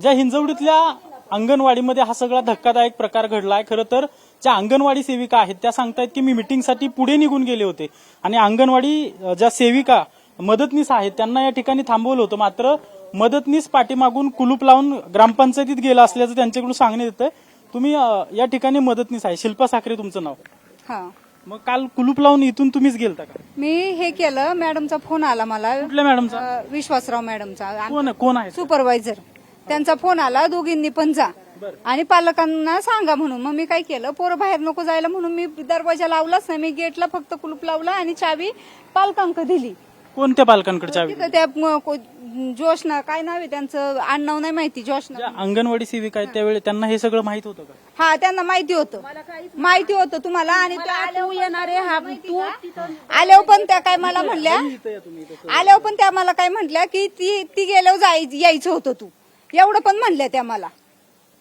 ज्या हिंजवडीतल्या अंगणवाडीमध्ये हा सगळा धक्कादायक प्रकार घडला आहे खरं तर ज्या अंगणवाडी सेविका आहेत त्या सांगतायत की मी मिटिंगसाठी पुढे निघून गेले होते. आणि अंगणवाडी ज्या सेविका मदतनीस आहेत त्यांना या ठिकाणी थांबवलं होतं. मात्र मदतनीस पाठीमागून कुलूप लावून ग्रामपंचायतीत गेला असल्याचं त्यांच्याकडून सांगण्यात येतंय. तुम्ही या ठिकाणी मदतनीस आहे. शिल्पा साखरे तुमचं नाव. हा. मग काल कुलूप लावून इथून तुम्हीच गेलता का? मी हे केलं. मॅडमचा फोन आला मला. कुठल्या मॅडमचा? विश्वासराव मॅडमचा. कोण कोण आहे? सुपरवायझर. त्यांचा फोन आला दोघींनी पण जा. आणि पालकांना सांगा म्हणून. मग मी काय केलं पोरं बाहेर नको जायला म्हणून मी दरवाजा लावलाच नाही. मी गेटला फक्त कुलूप लावला आणि चावी पालकांक दिली. कोणत्या पालकांकडे चावी? तिथं त्या म, को- जोशना काय नाव आहे त्यांचं? आडनाव नाही माहिती जोशना. ज्या अंगणवाडी सेविका आहेत त्यावेळी त्यांना हे सगळं माहीत होतं का? हा त्यांना माहिती होतं. माहिती होतं तुम्हाला आणि त्या तू येणारे हा तू आल्यावर पण त्या काय मला म्हणल्या? आल्यावर पण त्या मला काय म्हटल्या की ती ती गेल्यावर जाय यायचं होतं तू. एवढं पण म्हणल्या त्या मला.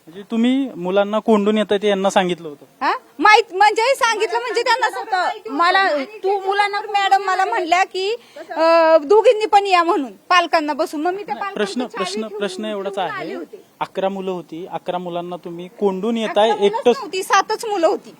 म्हणजे तुम्ही मुलांना कोंडून येतात ते यांना सांगितलं होतं. हा? माहीत म्हणजे सांगितलं म्हणजे त्यांना. मला तू मुलांना मॅडम मला म्हणल्या की अं, दोघींनी पण या म्हणून पालकांना बसून. मग मी त्या पालकांची प्रश्न चावी प्रश्न ठेवून प्रश्न एवढाच आले आहे. होते. अकरा मुलं होती. अकरा मुलांना तुम्ही कोंडून अकरा येताय मुलंच एकटंच नव्हती सातच मुलं होती.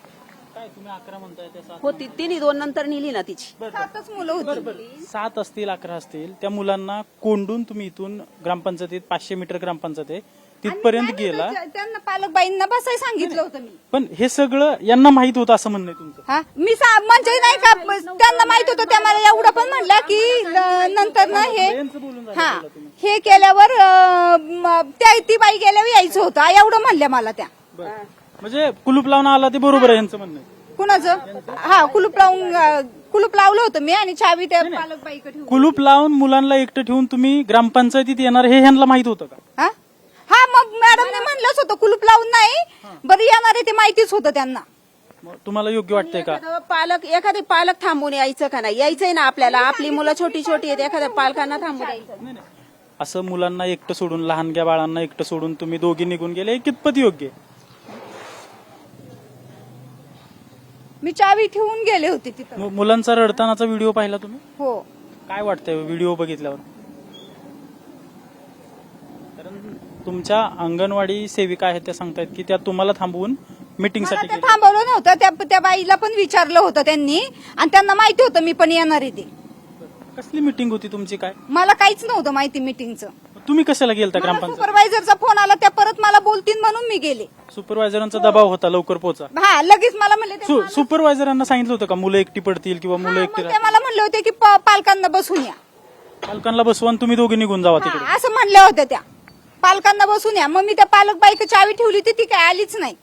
काय तुम्ही अकरा म्हणताय त्या सात? होती. तिने दोन नंतर नेली ना तिची. सातच मुलं होती सात असतील अकरा असतील. त्या मुलांना कोंडून तुम्ही इथून ग्रामपंचायतीत पाचशे मीटर ग्रामपंचायत आहे तिथपर्यंत गेला. त्या- त्यांना पालकबाईंना बसाय सांगितलं होतं मी. पण हे सगळं यांना माहीत होतं असं म्हणणं आहे तुमचं. हा? मी सा- म्हणजे नाही का त्यांना माहीत होतं त्या मला एवढं पण म्हणल्या की नंतर ना हे हा. हे केल्यावर अं, म- त्या ती बाई गेल्यावर यायचं होतं. एवढं म्हणल्या मला त्या. म्हणजे कुलूप लावून आला ते बरोबर आहे यांचं म्हणणं आहे. कुणाचं? हा कुलूप लावून कुलूप लावलं होतं मी आणि चावी त्या पालक बाईकडे ठेवून कुलूप लावून मुलांना एकटं ठेवून तुम्ही ग्रामपंचायतीत येणार हे ह्यांना माहीत होतं का? हा? हा मग मॅडमने म्हणलंच होतं कुलूप लावून नाही बरं येणार आहे ते माहितीच होतं त्यांना. मग तुम्हाला योग्य वाटतंय का? एखादं पालक एखादे पालक थांबून यायचं का नाही? यायचंय ना आपल्याला आपली मुलं छोटी छोटी आहेत एखाद्या पालकांना थांबून यायचं. असं मुलांना एकटं सोडून लहानग्या बाळांना एकटं सोडून तुम्ही दोघी निघून गेले हे कितपत योग्य आहे? मी चावी ठेवून गेले होते तिथं. मु- मुलांचा रडतानाचा व्हिडिओ पाहिला तुम्ही? हो. काय वाटतंय व्हिडिओ बघितल्यावर? कारण तुमच्या अंगणवाडी सेविका आहेत त्या सांगतायत की त्या तुम्हाला थांबवून मिटिंग मला साठी ते गेल्या. थांबवलं नव्हतं. त्या त्या बाईला पण विचारलं होतं त्यांनी. आणि त्यांना माहिती होतं मी पण येणार आहे ते. कसली मिटिंग होती तुमची काय? मला काहीच नव्हतं माहिती मिटिंगचं तुम्ही कशाला गेलता ग्रामपंचायत? सुपरवायझरचा फोन आला त्या परत मला बोलतील म्हणून मी गेले. सुपरवायझरांचा दबाव होता लवकर पोचा. हा लगेच मला म्हणले ते- सुपरवायझरांना सांगितलं होतं का मुलं एकटी पडतील किंवा मुलं हा, एकटी ते मला म्हणले होते की प- पालकांना बसून या. पालकांना बसवा आणि तुम्ही दोघे निघून जावा तिकडे. हा, असं म्हणल्या होत्या त्या. पालकांना बसून या. मग मी त्या पालक बाईक चावी ठेवली होती ती काय आलीच नाही.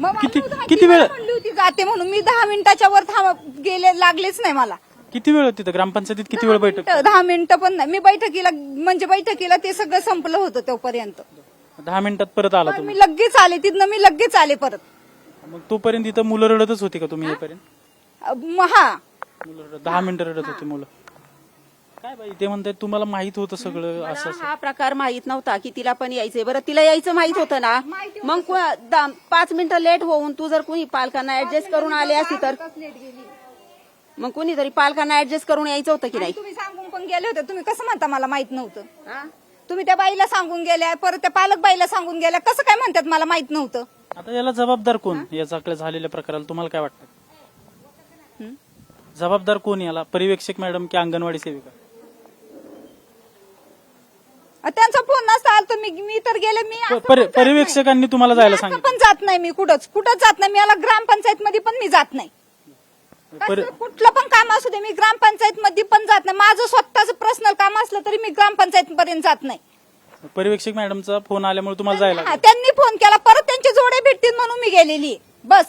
मग मला किती- किती वेळ- मला म्हणली होती जाते म्हणून. मी दहा मिनिटाच्या वर थांब गेले लागलेच नाही मला. किती वेळ तिथं ग्रामपंचायतीत? किती वेळ बैठक? मिनिटं, दहा मिनिटं पण नाही. मी बैठकीला म्हणजे बैठकीला ते सगळं संपलं होतं तोपर्यंत. दहा मिनिटात परत आला तुम्ही? मी लगेच आले तिथनं मी लगेच आले परत. मग तोपर्यंत इथं मुलं रडतच होती का तुम्ही येईपर्यंत? अ, म- हा. मुलं रडत- दहा मिनिटं रडत होती मुलं. काय बाई ते म्हणतात तुम्हाला माहीत होतं सगळं असं मला हा प्रकार माहीत नव्हता की तिला पण यायचंय. बरं तिला यायचं माहीत होतं ना? मग को- दा- पाच मिनिटं लेट होऊन तू जर कुणी पालकांना ऍडजस्ट करून आले असती तर? मग कुणीतरी पालकांना ऍडजस्ट करून यायचं होतं की नाही? तुम्ही सांगून पण गेले होते. तुम्ही कसं म्हणता मला माहीत नव्हतं? हा? तुम्ही त्या बाईला सांगून गेल्या परत त्या पालक बाईला सांगून गेल्या. कसं काय म्हणतात मला माहीत नव्हतं? आता याला जबाबदार कोण? याचा झालेल्या प्रकाराला तुम्हाला काय वाटतं? जबाबदार कोण याला? पर्यवेक्षक मॅडम की अंगणवाडी सेविका? अ, त्यांचा फोन नसता आला तर मी मी तर गेले मी असं प- पण परि- जात नाही. पर्यवेक्षकांनी तुम्हाला जायला मी असं सांगितलं. पण जात नाही मी कुठंच. कुठंच जात नाही. मी याला ग्रामपंचायत मध्ये पण मी जात नाही. कसलं कुठलं पण काम असू दे मी ग्रामपंचायत मध्ये पण जात नाही. माझं स्वतःच पर्सनल काम असलं तरी मी ग्रामपंचायत पर्यंत जात नाही. पर्यवेक्षक मॅडमचा फोन आल्यामुळे तुम्हाला जायला हा, त्यांनी फोन केला परत त्यांचे जोडे भेटतील म्हणून मी गेलेली. बस.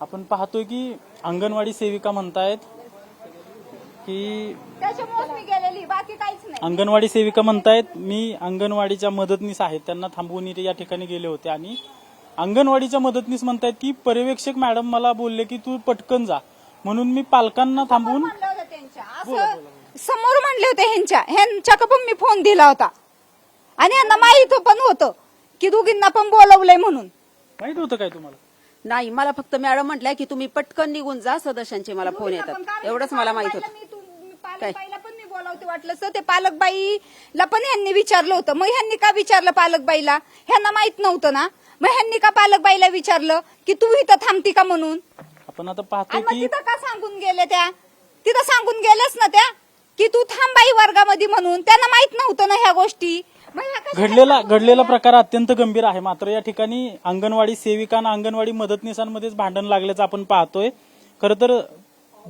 आपण पाहतोय की अंगणवाडी सेविका म्हणतायत की त्याच्यामुळेच मी गेलेली बाकी काहीच नाही. अंगणवाडी सेविका म्हणतायत मी अंगणवाडीच्या मदतनीस आहेत त्यांना थांबवून इथे या ठिकाणी गेले होते आणि अंगणवाडीच्या मदतनीस म्हणतायत की पर्यवेक्षक मॅडम मला बोलले की तू पटकन जा. म्हणून मी पालकांना असं समोर म्हणले होते ह्यांच्या. ह्यांच्या पण मी फोन दिला होता. आणि यांना माहीत पण होतं की दोघींना पण बोलवलंय म्हणून. माहीत होतं काय तुम्हाला? नाही मला फक्त मॅडम म्हटल्या की तुम्ही पटकन निघून जा सदस्यांचे मला फोन येतात. एवढंच मला माहीत होतं. मी तू- मी पालक काय? पण मी वाटलं ते पालकबाईला पण ह्यांनी विचारलं होतं. मग ह्यांनी का विचारलं पालकबाईला? ह्यांना माहीत नव्हतं ना. मग ह्यांनी का पालकबाईला विचारलं की तू इथं थांबती का म्हणून? आपण आता आणि मग की तिथं का सांगून गेले त्या? तिथं सांगून गेल्याच ना त्या की तू थांबाई वर्गामध्ये म्हणून. त्यांना माहीत नव्हतं ना ह्या गोष्टी. मग ह्या कशा- घडलेला घडलेला प्रकार अत्यंत गंभीर आहे. मात्र या ठिकाणी अंगणवाडी सेविका आणि अंगणवाडी मदतनीसांमध्येच भांडण लागल्याचं आपण पाहतोय. खरं तर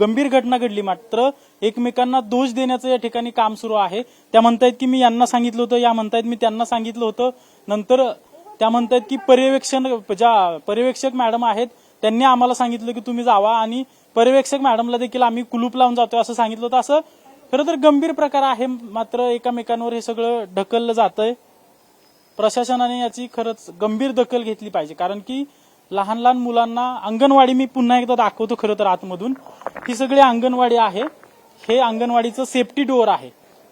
गंभीर घटना घडली. मात्र एकमेकांना दोष देण्याचं या ठिकाणी काम सुरू आहे. त्या म्हणतायत की मी यांना सांगितलं होतं या म्हणतायत मी त्यांना सांगितलं होतं. नंतर त्या म्हणतात की पर्यवेक्षण ज्या पर्यवेक्षक मॅडम आहेत त्यांनी आम्हाला सांगितलं की तुम्ही जावा आणि पर्यवेक्षक मॅडमला देखील आम्ही कुलूप लावून जातोय असं सांगितलं होतं. असं खरं तर गंभीर प्रकार आहे मात्र एकामेकांवर हे सगळं ढकललं जातंय. प्रशासनाने याची खरंच गंभीर दखल घेतली पाहिजे कारण की लहान लहान मुलांना अंगणवाडी मी पुन्हा एकदा दाखवतो खरं तर आतमधून. ही सगळी अंगणवाडी आहे. हे अंगणवाडीचं सेफ्टी डोअर आहे.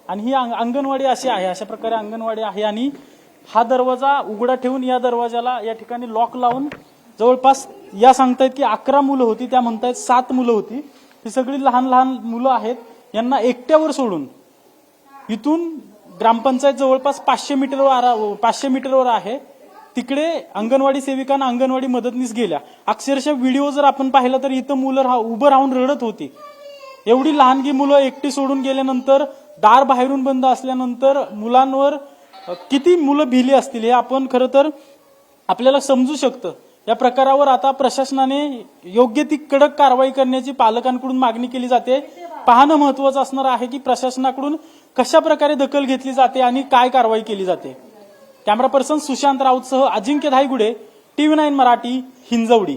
आणि ही अंगणवाडी अशी आहे अशा प्रकारे अंगणवाडी आहे आणि हा दरवाजा उघडा ठेवून या दरवाजाला या ठिकाणी लॉक लावून जवळपास या सांगतायत की अकरा मुलं होती त्या म्हणतायत सात मुलं होती. ही सगळी लहान लहान मुलं आहेत. यांना एकट्यावर सोडून इथून ग्रामपंचायत जवळपास पाचशे मीटरवर आरा- पाचशे मीटरवर आहे. तिकडे अंगणवाडी सेविकांना अंगणवाडी मदतनीस गेल्या. अक्षरशः व्हिडिओ जर आपण पाहिला तर इथं मुलं राह- उभं राहून रडत होती. एवढी लहानगी मुलं एकटी सोडून गेल्यानंतर दार बाहेरून बंद असल्यानंतर मुलांवर किती मुलं भिली असतील हे आपण खरं तर आपल्याला समजू शकतं. या प्रकारावर आता प्रशासनाने योग्य ती कडक कारवाई करण्याची पालकांकडून मागणी केली जाते. पाहणं महत्वाचं असणार आहे की प्रशासनाकडून कशा प्रकारे दखल घेतली जाते आणि काय कारवाई केली जाते. कॅमेरा पर्सन सुशांत राऊतसह अजिंक्य धायगुडे टीव्ही नाईन मराठी हिंजवडी.